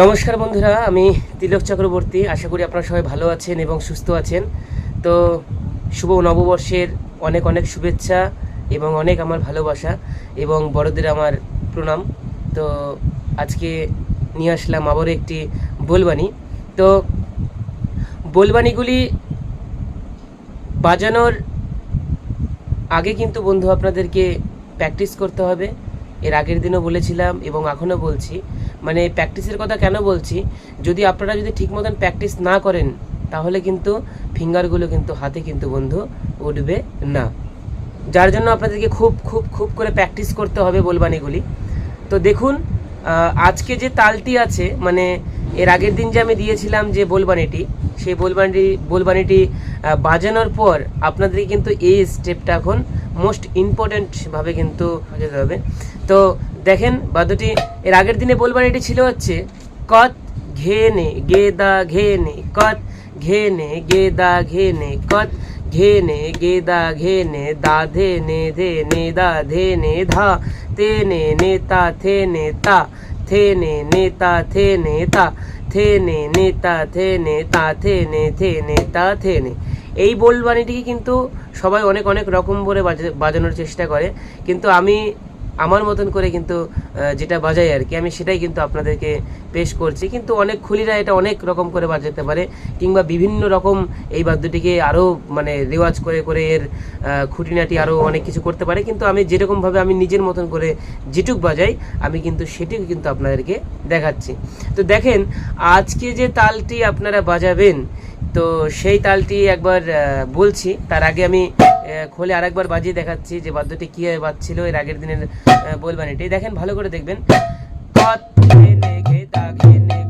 নমস্কার বন্ধুরা, আমি তিলক চক্রবর্তী। আশা করি আপনারা সবাই ভালো আছেন এবং সুস্থ আছেন। তো, শুভ নববর্ষের অনেক অনেক শুভেচ্ছা এবং অনেক আমার ভালোবাসা এবং বড়দের আমার প্রণাম। তো, আজকে নিয়ে আসলাম আবারও একটি বলবানি তো বলবানিগুলি বাজানোর আগে কিন্তু বন্ধু আপনাদেরকে প্র্যাকটিস করতে হবে। এর আগের দিনও বলেছিলাম এবং এখনও বলছি। মানে প্র্যাকটিসের কথা কেন বলছি? যদি আপনারা যদি ঠিক মতন প্র্যাকটিস না করেন, তাহলে কিন্তু ফিঙ্গারগুলো কিন্তু হাতে কিন্তু বন্ধু উঠবে না। যার জন্য আপনাদেরকে খুব খুব খুব করে প্র্যাকটিস করতে হবে বলবানিগুলি তো দেখুন আজকে যে তালটি আছে মানে এর আগের দিন যে আমি দিয়েছিলাম যে বলবানিটি সেই বলবানিটি বলবানিটি বাজানোর পর আপনাদেরকে কিন্তু এই স্টেপটা এখন মোস্ট ইম্পর্ট্যান্টভাবে কিন্তু বাজাতে হবে। তো দেখেন বাদ্যটি এর আগের দিনে বলবানিটি ছিল হচ্ছে, কত ঘেনে, গেদা ঘেনে, কত ঘেনে, গেদা ঘেনে, কত ঘেনে, গেদা ঘেনে, দা ধে নে ধে নে দা ধে নে ধা তে নে নে তা থে নে তা থে নে নে তা থে নে তা থে নে নে তা থে নে তা থে নে থে নে তা থে নে এই বোলবাণীটিকে কিন্তু সবাই অনেক অনেক রকম করে বাজা- বাজানোর চেষ্টা করে। কিন্তু আমি আমার মতন করে কিন্তু যেটা বাজাই আর কি, আমি সেটাই কিন্তু আপনাদেরকে পেশ করছি। কিন্তু অনেক খুলিরা এটা অনেক রকম করে বাজাতে পারে, কিংবা বিভিন্ন রকম এই বাদ্যটিকে আরও মানে রেওয়াজ করে করে এর খুঁটিনাটি আরও অনেক কিছু করতে পারে। কিন্তু আমি যেরকমভাবে আমি নিজের মতন করে যেটুক বাজাই, আমি কিন্তু সেটিও কিন্তু আপনাদেরকে দেখাচ্ছি। তো দেখেন, আজকে যে তালটি আপনারা বাজাবেন, তো সেই তালটি একবার বলছি, তার আগে আমি খোলে আরেকবার বাজিয়ে দেখাচ্ছি যে বাদ্যটি কীভাবে বাজছিল, এর আগের দিনের বলবানিটি। দেখেন, ভালো করে দেখবেন। ঘেনে কত ঘেনে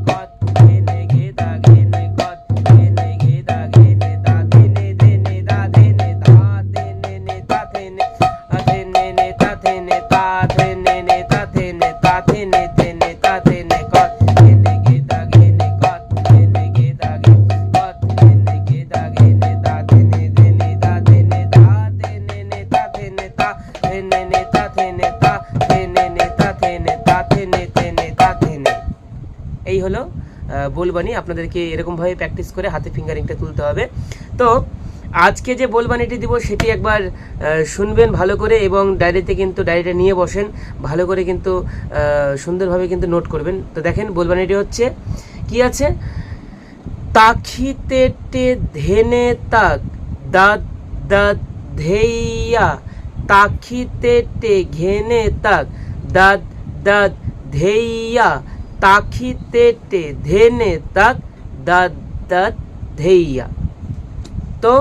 হলো বলবানি আপনাদেরকে এরকমভাবে প্র্যাকটিস করে হাতে ফিঙ্গারিংটা তুলতে হবে। তো, আজকে যে বলবানিটি দিব, সেটি একবার শুনবেন ভালো করে এবং ডায়েরিতে কিন্তু ডায়েরিটা নিয়ে বসেন। ভালো করে কিন্তু সুন্দরভাবে কিন্তু নোট করবেন। তো দেখেন বলবানিটি হচ্ছে, কি আছে? তাখিতে টে ধেনে তাক, দাঁত দাঁত ধেইয়া, তাখিতে টে ঘেনে তাক, দাঁত দাঁত ধেইয়া তাখিতে টে ধেনে তাক দাদ দাদ ধেইয়া তো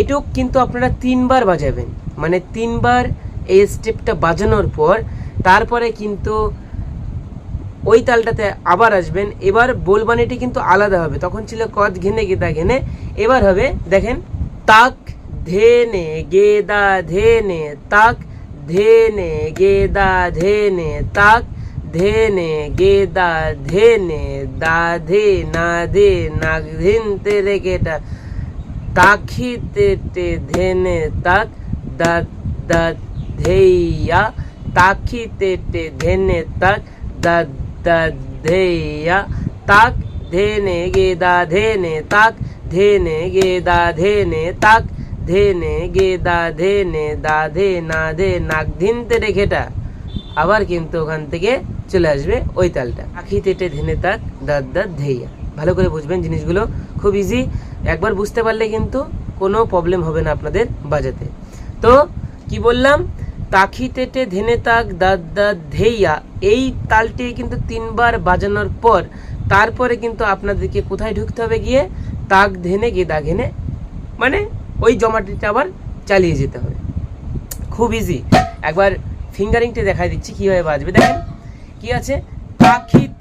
এটুক কিন্তু আপনারা তিনবার বাজাবেন। মানে তিনবার এই স্টেপটা বাজানোর পর তারপরে কিন্তু ওই তালটাতে আবার আসবেন। এবার বোলবানিটি কিন্তু আলাদা হবে। তখন ছিল কদ ঘেনে গেদা ঘেনে। এবার হবে, দেখেন, তাক ধেনে গেদা ধেনে তাক ধেনে গেদা ধেনে তাক ধেনে গেদা ধেনে, দা ধে না ধে নাগ ধিন তেরে গেটা তাখিতে টে ধেনে তাক দাদ দাদ ধেইয়া, তাখিতে টে ধেনে তাক দাদ দাদ ধেইয়া, তাক, ধেনে গেদা ধেনে তাক, ধেনে গেদা ধেনে তাক, ধেনে গেদা ধেনে, দা ধে না ধে, নাক ধিনতে রেখেটা আবার কিন্তু ওখান থেকে চলে আসবে ওই তালটা। আখি, তেটে, ধেনে, তাক, দাঁত দাদ ধেইয়া। ভালো করে বুঝবেন জিনিসগুলো। খুব ইজি একবার বুঝতে পারলে কিন্তু কোনো প্রবলেম হবে না আপনাদের বাজাতে। তো কি বললাম? তাখি, তেটে, ধেনে, তাক, দাঁত দাঁত, ধেইয়া এই তালটি কিন্তু তিনবার বাজানোর পর তারপরে কিন্তু আপনাদেরকে কোথায় ঢুকতে হবে গিয়ে? তাক, ধেনে, গেদা, ঘেনে মানে ওই জমাটিটা আবার চালিয়ে যেতে হবে। খুব ইজি একবার ফিঙ্গারিংটা দেখাই দিচ্ছি, কীভাবে বাজবে। দেখেন কি আছে? পাখিতে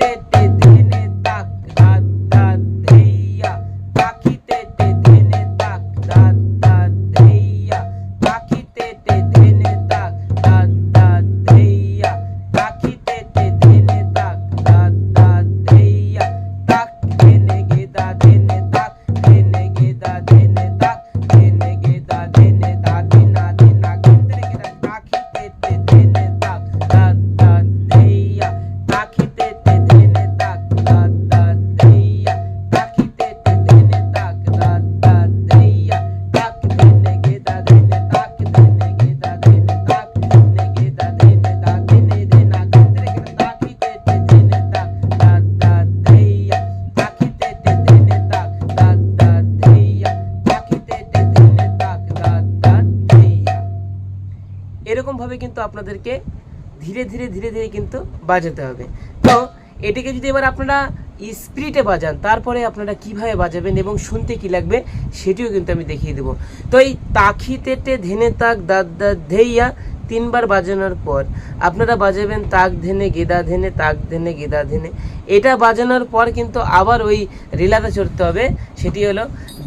কিন্তু আপনাদেরকে ধীরে ধীরে ধীরে ধীরে কিন্তু বাজাতে হবে। তো এটাকে যদি এবার আপনারা স্পিরিটে বাজান, তারপরে আপনারা কীভাবে বাজাবেন এবং শুনতে কি লাগবে সেটিও কিন্তু আমি দেখিয়ে দেব। তো এই তাখি তেটে ধেনে তাক দাদ দাদ ধেইয়া তিনবার বাজানোর পর আপনারা বাজাবেন তাক ধেনে, গেদা ধেনে, তাক ধেনে, গেদা ধেনে। এটা বাজানোর পর কিন্তু আবার ওই রিলাতে চড়তে হবে। সেটি হলো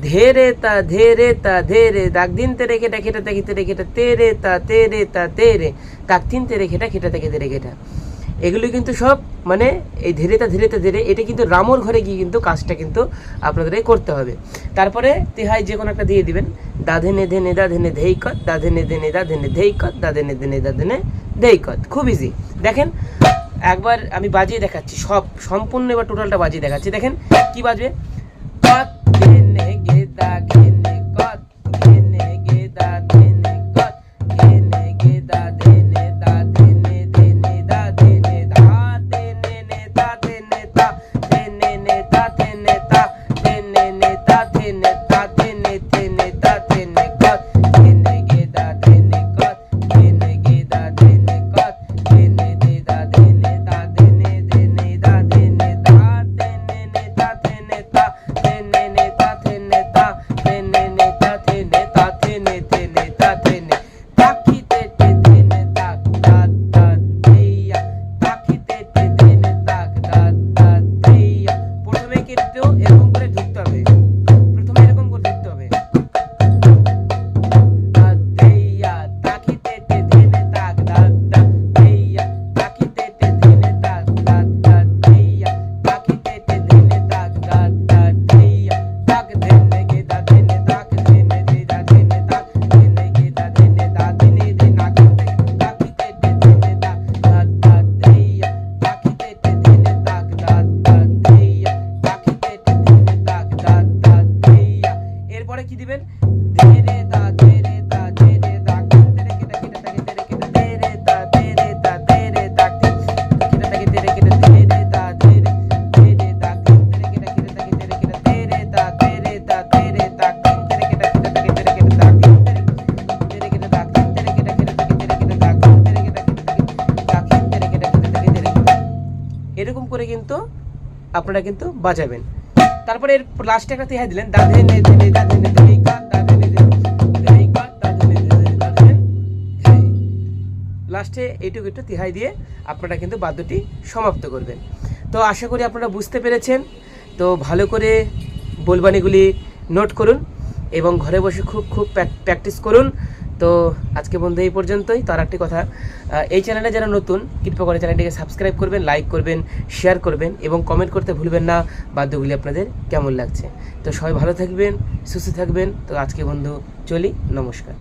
ধেরে তা ধেরে তা ধেরে দাগ দিন তেরে খেটা খেটা, তে রেখেটা খেটা তেরে তা তেরে তা তেরে তাক তিন তেরে খেটা খেটা তাকে তেরে খেটা এগুলো কিন্তু সব মানে এই ধীরেতে ধীরেতে ধীরে এটা কিন্তু রামর ঘরে গিয়ে কিন্তু কাজটা কিন্তু আপনাদের করতে হবে। তারপরে তেহাই যে কোনো একটা দিয়ে দিবেন। দাধেনে ধেনে দাধেনে ধেই কত দাধেনে ধেনে দাধেনে ধেই কত দাধেনে ধেনে দাধেনে ধেই কত। খুব ইজি দেখেন, একবার আমি বাজিয়ে দেখাচ্ছি, সব সম্পূর্ণ এবার টোটালটা বাজিয়ে দেখাচ্ছি। দেখেন, কি বাজবে? কত এরপরে কি দিবেন এরকম করে কিন্তু আপনারা কিন্তু বাজাবেন তারপরে এর লাস্টে একটা তেহাই দিলেন দাধে নে নে কা নে কা নে লাস্টে এইটুকু একটু তিহাই দিয়ে আপনারা কিন্তু বাদ্যটি সমাপ্ত করবেন। তো আশা করি আপনারা বুঝতে পেরেছেন। তো ভালো করে বলবানিগুলি নোট করুন এবং ঘরে বসে খুব খুব প্র্যাকটিস করুন। তো আজকে বন্ধু এই পর্যন্তই। তো আর একটি কথা এই চ্যানেলে যারা নতুন, কৃপা করে চ্যানেলটিকে সাবস্ক্রাইব করবেন লাইক করবেন শেয়ার করবেন এবং কমেন্ট করতে ভুলবেন না। বাদ্যগুলি আপনাদের কেমন লাগছে? তো সবাই ভালো থাকবেন, সুস্থ থাকবেন। তো আজকে বন্ধু চলি, নমস্কার।